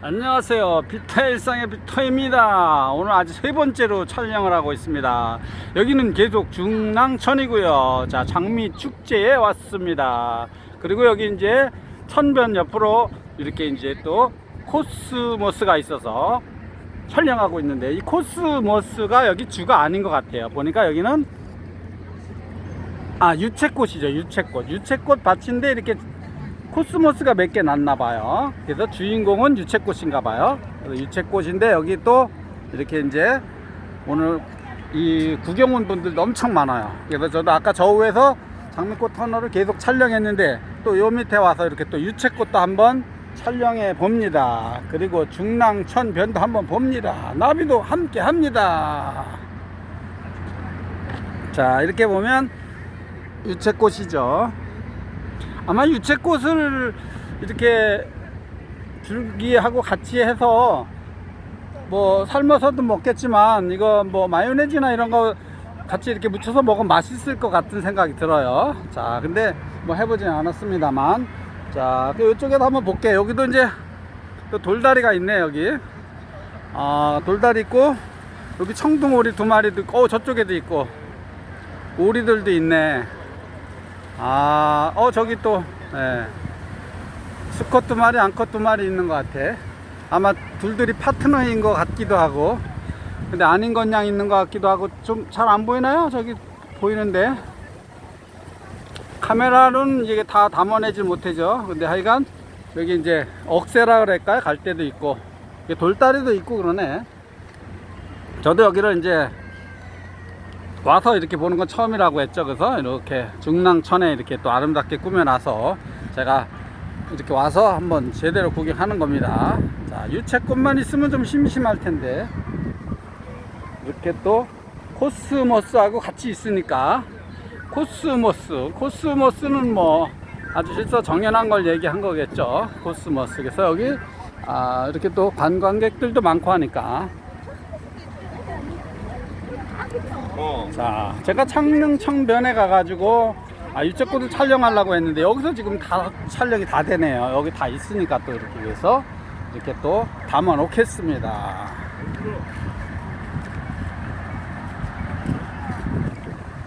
안녕하세요. 비타 일상의 비터입니다. 오늘 아직 세 번째로 촬영을 하고 있습니다. 여기는 계속 중랑천이고요. 자, 장미 축제에 왔습니다. 그리고 여기 이제 천변 옆으로 이렇게 이제 또 코스모스가 있어서 촬영하고 있는데 이 코스모스가 여기 주가 아닌 것 같아요. 보니까 여기는 아 유채꽃이죠. 유채꽃. 유채꽃 밭인데 이렇게 코스모스가 몇 개 났나 봐요. 그래서 주인공은 유채꽃인가 봐요. 그래서 유채꽃인데 여기 또 이렇게 이제 오늘 이 구경 온 분들도 엄청 많아요. 그래서 저도 아까 저 위에서 장미꽃 터널을 계속 촬영했는데 또 요 밑에 와서 이렇게 또 유채꽃도 한번 촬영해 봅니다. 그리고 중랑천 변도 한번 봅니다. 나비도 함께 합니다. 자, 이렇게 보면 유채꽃이죠. 아마 유채꽃을 이렇게 줄기하고 같이 해서 뭐 삶아서도 먹겠지만 이거 뭐 마요네즈나 이런 거 같이 이렇게 묻혀서 먹으면 맛있을 것 같은 생각이 들어요. 자, 근데 뭐 해보진 않았습니다만. 자, 그 이쪽에도 한번 볼게요. 여기도 이제 또 돌다리가 있네, 여기. 아, 돌다리 있고, 여기 청둥오리 두 마리도 어, 저쪽에도 있고, 오리들도 있네. 아, 어, 저기 또, 예. 수컷 두 마리, 암컷 두 마리 있는 것 같아. 아마 둘둘이 파트너인 것 같기도 하고, 근데 아닌 것양 있는 것 같기도 하고, 좀 잘 안 보이나요? 저기 보이는데. 카메라는 이게 다 담아내질 못하죠. 근데 하여간, 여기 이제 억새라 그럴까요? 갈 때도 있고, 돌다리도 있고 그러네. 저도 여기를 이제 와서 이렇게 보는 건 처음이라고 했죠. 그래서 이렇게 중랑천에 이렇게 또 아름답게 꾸며놔서 제가 이렇게 와서 한번 제대로 구경하는 겁니다. 자, 유채꽃만 있으면 좀 심심할 텐데 이렇게 또 코스모스하고 같이 있으니까 코스모스, 코스모스는 뭐 아주 실서 정연한 걸 얘기한 거겠죠. 코스모스. 그래서 여기 아, 이렇게 또 관광객들도 많고 하니까 어. 자, 제가 창릉 청변에 가가지고 아, 유채꽃을 촬영하려고 했는데 여기서 지금 다 촬영이 다 되네요. 여기 다 있으니까 또 이렇게 해서 이렇게 또 담아 놓겠습니다.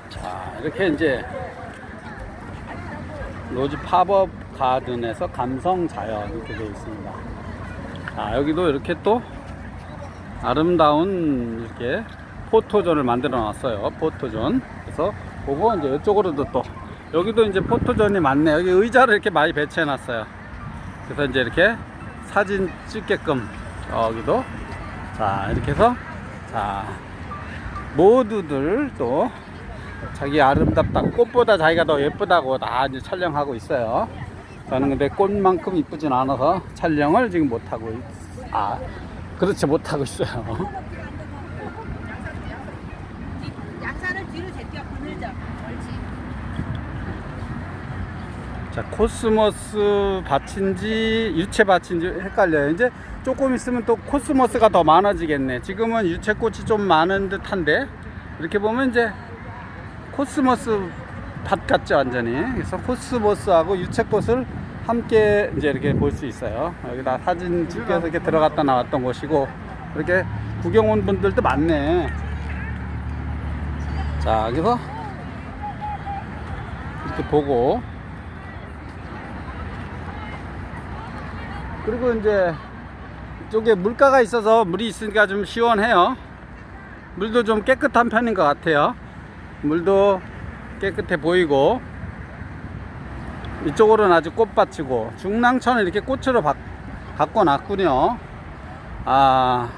자, 이렇게 이제 로즈 팝업 가든에서 감성 자연 이렇게 되어 있습니다. 자, 여기도 이렇게 또 아름다운 이렇게 포토존을 만들어 놨어요. 포토존. 그래서 보고 이제 이쪽으로도 또 여기도 이제 포토존이 많네. 여기 의자를 이렇게 많이 배치해 놨어요. 그래서 이제 이렇게 사진 찍게끔 여기도 자 이렇게 해서 자 모두들 또 자기 아름답다 꽃보다 자기가 더 예쁘다고 다 이제 촬영하고 있어요. 저는 근데 꽃만큼 이쁘진 않아서 촬영을 지금 못 하고 있, 아 그렇지 못하고 있어요. 양산을 뒤로 제껴 그늘져. 옳지. 자 코스모스 밭인지 유채 밭인지 헷갈려요. 이제 조금 있으면 또 코스모스가 더 많아지겠네. 지금은 유채꽃이 좀 많은 듯한데 이렇게 보면 이제 코스모스 밭 같죠 완전히. 그래서 코스모스하고 유채꽃을 함께 이제 이렇게 볼 수 있어요. 여기다 사진 찍혀서 이렇게 들어갔다 나왔던 곳이고 이렇게 구경 온 분들도 많네. 자 그래서 이렇게 보고 그리고 이제 이쪽에 물가가 있어서 물이 있으니까 좀 시원해요. 물도 좀 깨끗한 편인 것 같아요. 물도 깨끗해 보이고 이쪽으로는 아주 꽃밭이고 중랑천을 이렇게 꽃으로 바, 바꿔놨군요. 아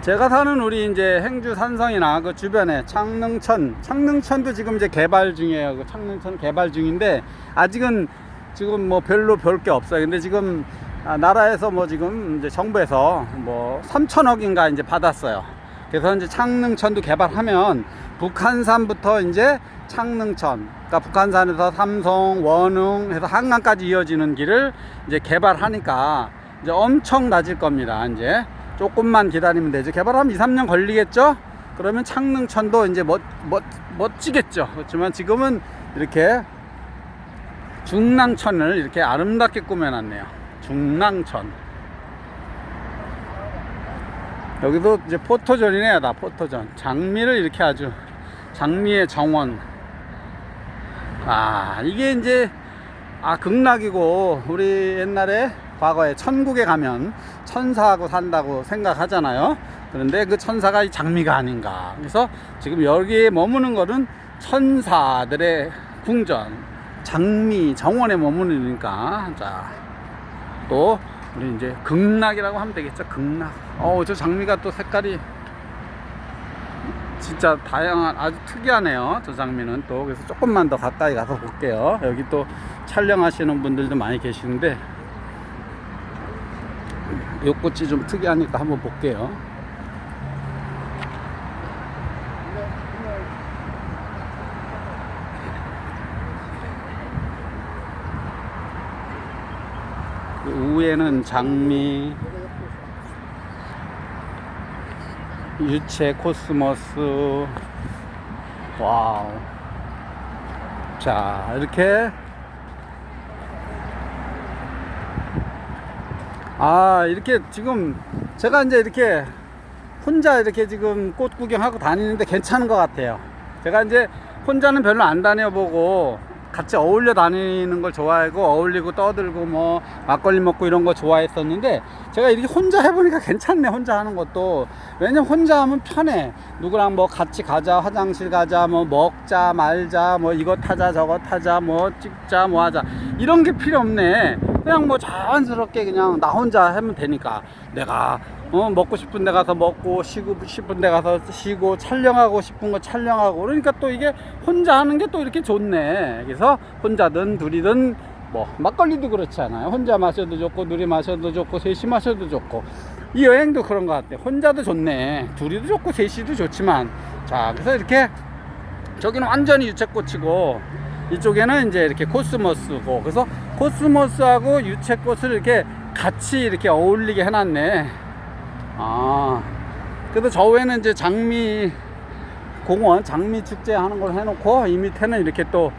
제가 사는 우리 이제 행주 산성이나 그 주변에 창릉천, 창릉천도 지금 이제 개발 중이에요. 그 창릉천 개발 중인데 아직은 지금 뭐 별로 별 게 없어요. 근데 지금 아, 나라에서 뭐 지금 이제 정부에서 뭐 3천억인가 이제 받았어요. 그래서 이제 창릉천도 개발하면 북한산부터 이제 창릉천, 그러니까 북한산에서 삼성, 원흥 해서 한강까지 이어지는 길을 이제 개발하니까 이제 엄청 낮을 겁니다. 이제 조금만 기다리면 되죠. 개발하면 2, 3년 걸리겠죠? 그러면 창릉천도 이제 멋, 멋, 멋지겠죠. 그렇지만 지금은 이렇게 중랑천을 이렇게 아름답게 꾸며놨네요. 중랑천. 여기도 이제 포토존이네요, 다 포토존. 장미를 이렇게 아주 장미의 정원. 아, 이게 이제 아 극락이고 우리 옛날에 과거에 천국에 가면 천사하고 산다고 생각하잖아요. 그런데 그 천사가 이 장미가 아닌가. 그래서 지금 여기에 머무는 거는 천사들의 궁전, 장미 정원에 머무르니까 자또 우리 이제 극락이라고 하면 되겠죠. 극락. 어우 저 장미가 또 색깔이 진짜 다양한 아주 특이하네요. 저 장미는 또 그래서 조금만 더 가까이 가서 볼게요. 여기 또 촬영하시는 분들도 많이 계시는데 요 꽃이 좀 특이하니까 한번 볼게요. 그 위에는 장미, 유채, 코스모스. 와우. 자, 이렇게. 아, 이렇게 지금 제가 이제 이렇게 혼자 이렇게 지금 꽃 구경하고 다니는데 괜찮은 것 같아요. 제가 이제 혼자는 별로 안 다녀보고 같이 어울려 다니는 걸 좋아하고 어울리고 떠들고 뭐 막걸리 먹고 이런 거 좋아했었는데 제가 이렇게 혼자 해보니까 괜찮네 혼자 하는 것도. 왜냐면 혼자 하면 편해. 누구랑 뭐 같이 가자 화장실 가자 뭐 먹자 말자 뭐 이거 타자 저거 타자 뭐 찍자 뭐 하자. 이런 게 필요 없네. 그냥 뭐 자연스럽게 그냥 나 혼자 하면 되니까. 내가 어, 먹고 싶은 데 가서 먹고 쉬고 싶은 데 가서 쉬고 촬영하고 싶은 거 촬영하고. 그러니까 또 이게 혼자 하는 게 또 이렇게 좋네. 그래서 혼자든 둘이든 뭐 막걸리도 그렇지 않아요. 혼자 마셔도 좋고 둘이 마셔도 좋고 셋이 마셔도 좋고. 이 여행도 그런 것 같아. 혼자도 좋네. 둘이도 좋고 셋이도 좋지만. 자 그래서 이렇게 저기는 완전히 유채꽃이고 이쪽에는 이제 이렇게 코스모스고. 그래서 코스모스하고 유채꽃을 이렇게 같이 이렇게 어울리게 해놨네 아. 그래도 저 위에는 이제 장미 공원 장미 축제 하는 걸 해놓고 이 밑에는 이렇게 또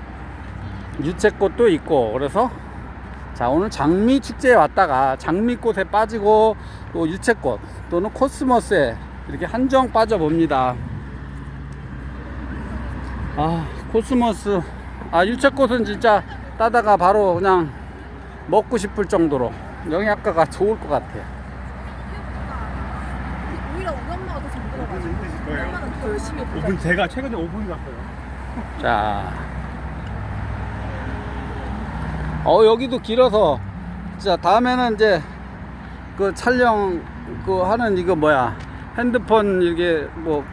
유채꽃도 있고 그래서 자 오늘 장미 축제에 왔다가 장미꽃에 빠지고 또 유채꽃 또는 코스모스에 이렇게 한정 빠져 봅니다. 아 코스모스. 아 유채꽃은 진짜 따다가 바로 그냥 먹고 싶을 정도로 영양가가 좋을 것 같아요 오히려 우리 엄마가 더 정들어가지고 우리 엄마는 더 열심히 보자 5분 제가 최근에 5분 갔어요. 자. 어, 여기도 길어서. 자, 다음에는 이제 그 촬영 그 하는 이거 뭐야. 핸드폰 이게 뭐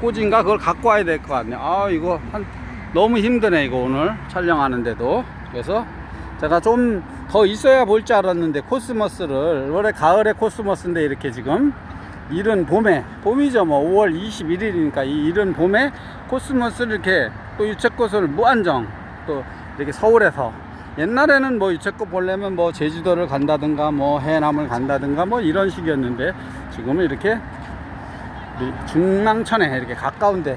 꽂인가 그걸 갖고 와야 될 것 같네. 아, 이거 한 너무 힘드네, 이거 오늘 촬영하는데도. 그래서 제가 좀 더 있어야 볼 줄 알았는데 코스모스를 원래 가을에 코스모스인데 이렇게 지금 이른 봄에 봄이죠 뭐 5월 21일이니까 이 이른 봄에 코스모스를 이렇게 또 유채꽃을 무한정 또 이렇게 서울에서 옛날에는 뭐 유채꽃 보려면 뭐 제주도를 간다든가 뭐 해남을 간다든가 뭐 이런 식이었는데 지금은 이렇게 중랑천에 이렇게 가까운데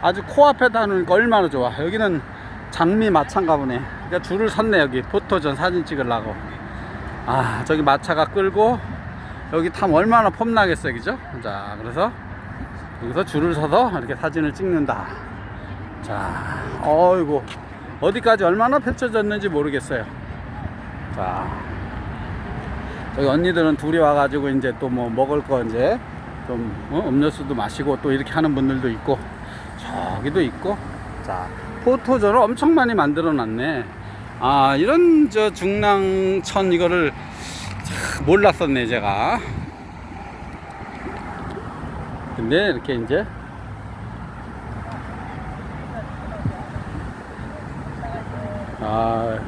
아주 코앞에다 하니까 얼마나 좋아. 여기는 장미 마차인가 보네. 그러니까 줄을 섰네 여기. 포토전 사진 찍으려고. 아 저기 마차가 끌고 여기 타면 얼마나 폼나겠어요 그죠? 자 그래서 여기서 줄을 서서 이렇게 사진을 찍는다. 자 어이구 어디까지 얼마나 펼쳐졌는지 모르겠어요. 자 저기 언니들은 둘이 와가지고 이제 또 뭐 먹을 거 이제 좀 어, 음료수도 마시고 또 이렇게 하는 분들도 있고 저기도 있고. 자 포토존을 엄청 많이 만들어 놨네. 아 이런 저 중랑천 이거를 참 몰랐었네 제가. 근데 이렇게 이제 아.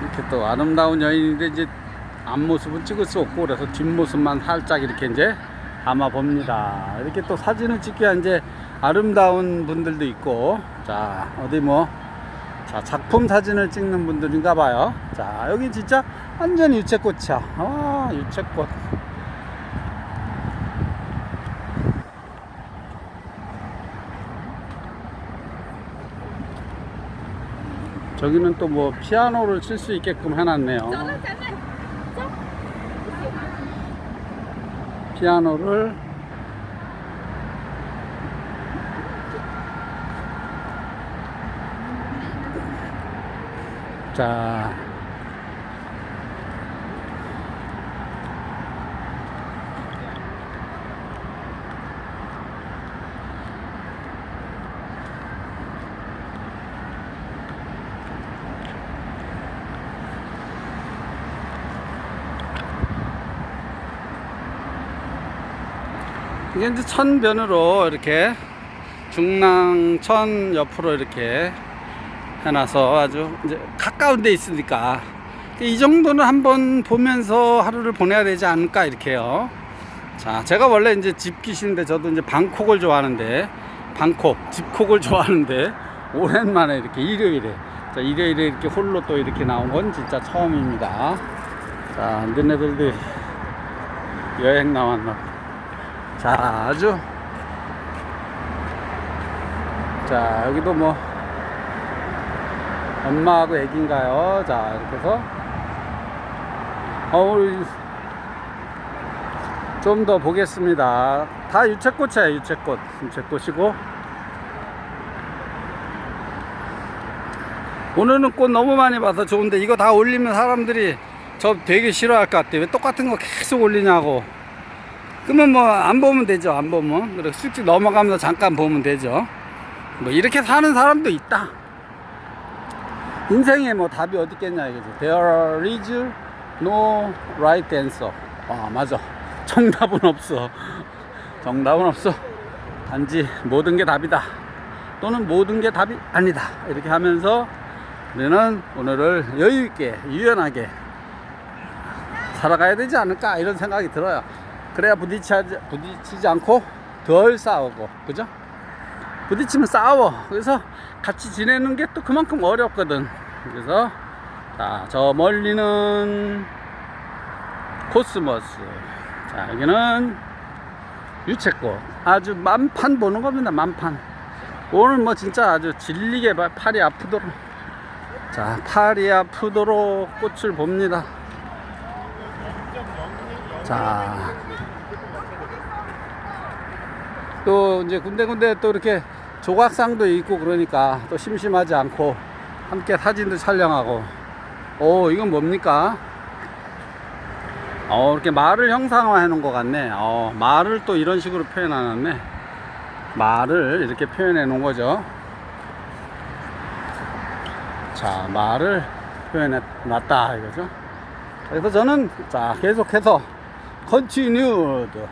이렇게 또 아름다운 여인인데 이제 앞모습은 찍을 수 없고 그래서 뒷모습만 살짝 이렇게 이제 담아 봅니다. 이렇게 또 사진을 찍기가 이제 아름다운 분들도 있고 자 어디 뭐 자, 작품 사진을 찍는 분들인가 봐요. 자, 여기 진짜 완전히 유채꽃이야. 아, 유채꽃. 저기는 또 뭐 피아노를 칠 수 있게끔 해놨네요. 저는 저는 피아노를 자 이게 이제 천변으로 이렇게 중랑천 옆으로 이렇게 해놔서 아주 이제 가까운 데 있으니까 이 정도는 한번 보면서 하루를 보내야 되지 않을까 이렇게요. 자, 제가 원래 이제 집기신데 저도 이제 방콕을 좋아하는데 방콕, 집콕을 좋아하는데 오랜만에 이렇게 일요일에 자, 일요일에 이렇게 홀로 또 이렇게 나온 건 진짜 처음입니다. 자, 너네들도 여행 나왔나 봐. 자, 아주. 자, 여기도 뭐, 엄마하고 애기인가요? 자, 이렇게 해서. 어우, 좀 더 보겠습니다. 다 유채꽃이에요, 유채꽃. 유채꽃이고. 오늘은 꽃 너무 많이 봐서 좋은데, 이거 다 올리면 사람들이 저 되게 싫어할 것 같아요. 왜 똑같은 거 계속 올리냐고. 그러면 뭐 안 보면 되죠 안 보면. 그래 쑥쑥 넘어가면서 잠깐 보면 되죠. 뭐 이렇게 사는 사람도 있다. 인생에 뭐 답이 어디 있겠냐 이거죠. There is no right answer. 아 맞아. 정답은 없어. 정답은 없어. 단지 모든 게 답이다. 또는 모든 게 답이 아니다. 이렇게 하면서 우리는 오늘을 여유 있게 유연하게 살아가야 되지 않을까 이런 생각이 들어요. 그래야 부딪히지, 부딪히지 않고 덜 싸우고, 그죠? 부딪히면 싸워. 그래서 같이 지내는 게 또 그만큼 어렵거든. 그래서, 자, 저 멀리는 코스모스. 자, 여기는 유채꽃. 아주 만판 보는 겁니다, 만판. 오늘 뭐 진짜 아주 질리게 봐- 팔이 아프도록. 자, 팔이 아프도록 꽃을 봅니다. 자. 또 이제 군데군데 또 이렇게 조각상도 있고 그러니까 또 심심하지 않고 함께 사진도 촬영하고. 오 이건 뭡니까? 어 이렇게 말을 형상화해 놓은 것 같네. 어 말을 또 이런 식으로 표현해 놨네. 말을 이렇게 표현해 놓은 거죠. 자 말을 표현해 놨다 이거죠. 그래서 저는 자 계속해서 컨티뉴드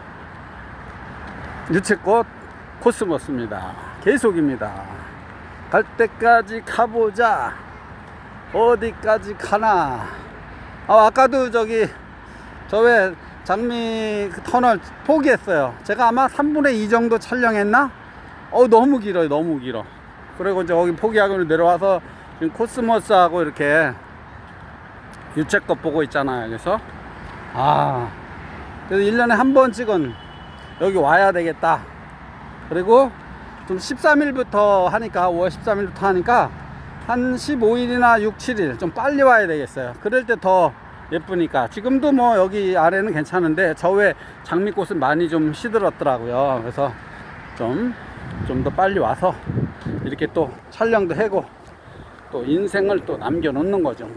유채꽃 코스모스입니다. 계속입니다. 갈 때까지 가보자. 어디까지 가나. 아, 아까도 저기 저 왜 장미 그 터널 포기했어요. 제가 아마 3분의 2 정도 촬영했나? 어 너무 길어요. 너무 길어. 그리고 이제 거기 포기하고 내려와서 지금 코스모스하고 이렇게 유채꽃 보고 있잖아요. 그래서 아 그래서 1년에 한 번씩은 여기 와야 되겠다. 그리고 좀 13일부터 하니까 5월 13일부터 하니까 한 15일이나 6, 7일 좀 빨리 와야 되겠어요. 그럴 때 더 예쁘니까 지금도 뭐 여기 아래는 괜찮은데 저 외 장미꽃은 많이 좀 시들었더라고요. 그래서 좀 좀 더 빨리 와서 이렇게 또 촬영도 하고 또 인생을 또 남겨놓는 거죠.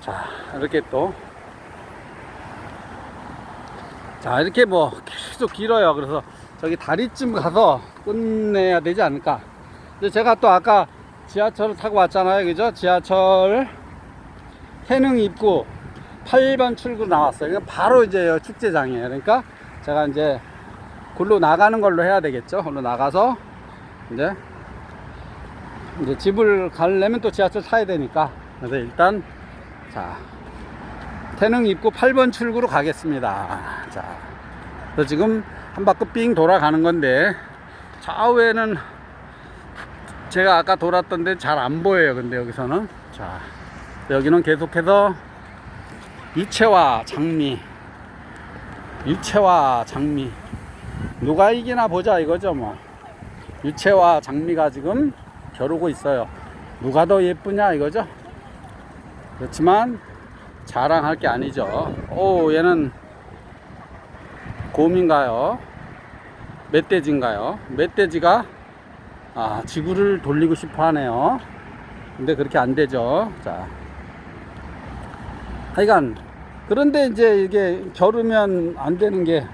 자 이렇게 또 자 이렇게 뭐 계속 길어요. 그래서 저기 다리쯤 가서 끝내야 되지 않을까. 근데 제가 또 아까 지하철을 타고 왔잖아요. 그죠? 지하철 태릉 입구 8번 출구 나왔어요. 바로 이제 축제장이에요. 그러니까 제가 이제 골로 나가는 걸로 해야 되겠죠? 골로 나가서 이제 이제 집을 가려면 또 지하철 타야 되니까. 그래서 일단 자 태릉 입구 8번 출구로 가겠습니다. 자, 그래서 지금 한 바퀴 삥 돌아가는 건데 좌우에는 제가 아까 돌았던데 잘 안 보여요. 근데 여기서는 자 여기는 계속해서 유채와 장미, 유채와 장미 누가 이기나 보자 이거죠 뭐. 유채와 장미가 지금 겨루고 있어요. 누가 더 예쁘냐 이거죠. 그렇지만 자랑할 게 아니죠. 오 얘는 곰인가요? 멧돼지인가요? 멧돼지가 아, 지구를 돌리고 싶어 하네요. 근데 그렇게 안 되죠. 자. 하여간, 그런데 이제 이게 겨루면 안 되는 게,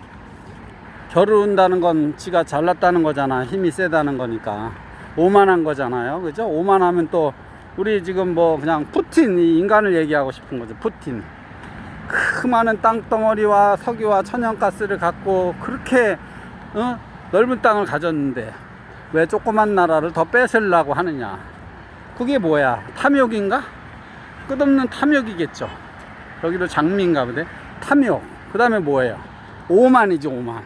겨룬다는 건 지가 잘났다는 거잖아. 힘이 세다는 거니까. 오만한 거잖아요. 그죠? 오만하면 또, 우리 지금 뭐 그냥 푸틴, 이 인간을 얘기하고 싶은 거죠. 푸틴. 그 많은 땅덩어리와 석유와 천연가스를 갖고 그렇게 어? 넓은 땅을 가졌는데 왜 조그만 나라를 더 뺏으려고 하느냐. 그게 뭐야? 탐욕인가? 끝없는 탐욕이겠죠. 여기도 장미인가 보네. 탐욕. 그 다음에 뭐예요? 오만이죠 오만. 하,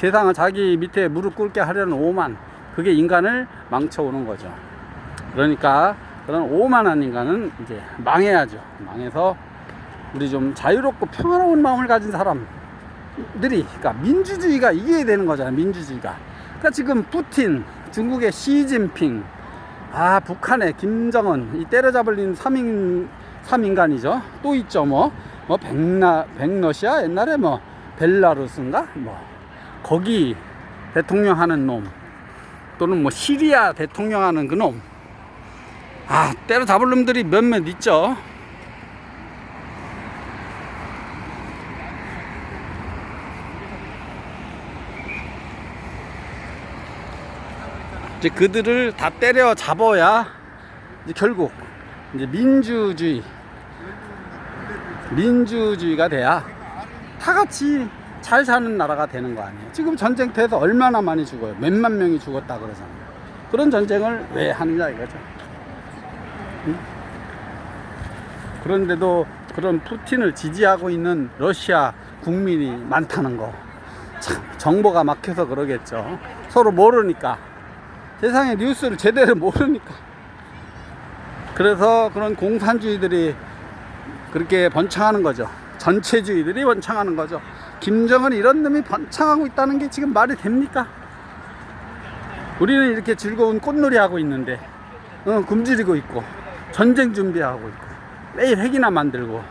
세상을 자기 밑에 무릎 꿇게 하려는 오만. 그게 인간을 망쳐오는 거죠 그러니까 그런 오만한 인간은 이제 망해야죠 망해서 우리 좀 자유롭고 평화로운 마음을 가진 사람들이, 그러니까 민주주의가 이겨야 되는 거잖아요. 민주주의가. 그러니까 지금 푸틴, 중국의 시진핑, 아 북한의 김정은, 이 때려잡을린 3인 3인간이죠. 또 있죠 뭐, 뭐 백나 백러시아 옛날에 뭐 벨라루스인가 뭐 거기 대통령 하는 놈 또는 뭐 시리아 대통령 하는 그 놈. 아 때려잡을 놈들이 몇몇 있죠. 이제 그들을 다 때려 잡아야 이제 결국 이제 민주주의 민주주의가 돼야 다 같이 잘 사는 나라가 되는 거 아니에요. 지금 전쟁터에서 얼마나 많이 죽어요. 몇만 명이 죽었다 그러잖아요. 그런 전쟁을 왜 하느냐 이거죠. 그런데도 그런 푸틴을 지지하고 있는 러시아 국민이 많다는 거. 참, 정보가 막혀서 그러겠죠. 서로 모르니까. 세상의 뉴스를 제대로 모르니까. 그래서 그런 공산주의들이 그렇게 번창하는 거죠. 전체주의들이 번창하는 거죠. 김정은 이런 놈이 번창하고 있다는 게 지금 말이 됩니까? 우리는 이렇게 즐거운 꽃놀이 하고 있는데, 어, 굶주리고 있고, 전쟁 준비하고 있고, 매일 핵이나 만들고,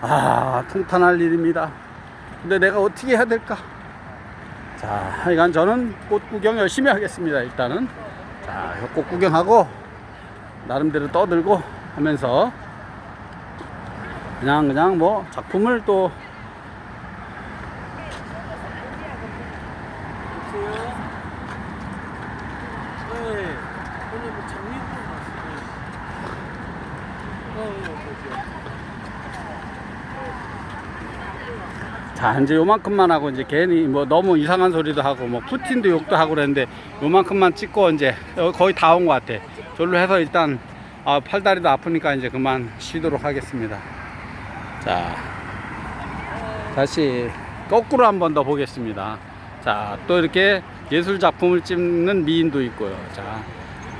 아, 통탄할 일입니다. 근데 내가 어떻게 해야 될까? 자, 하여간 저는 꽃 구경 열심히 하겠습니다. 일단은. 자, 꽃 구경하고, 나름대로 떠들고 하면서, 그냥, 그냥 뭐, 작품을 또, 네. 오늘 뭐 장미꽃 왔어요. 어, 자, 이제 요만큼만 하고, 이제 괜히 뭐 너무 이상한 소리도 하고, 뭐 푸틴도 욕도 하고 그랬는데, 요만큼만 찍고, 이제 여기 거의 다 온 것 같아. 저로 해서 일단, 아, 팔다리도 아프니까 이제 그만 쉬도록 하겠습니다. 자, 다시 거꾸로 한 번 더 보겠습니다. 자, 또 이렇게 예술 작품을 찍는 미인도 있고요. 자,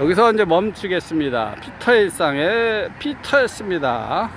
여기서 이제 멈추겠습니다. 피터 일상의 피터였습니다.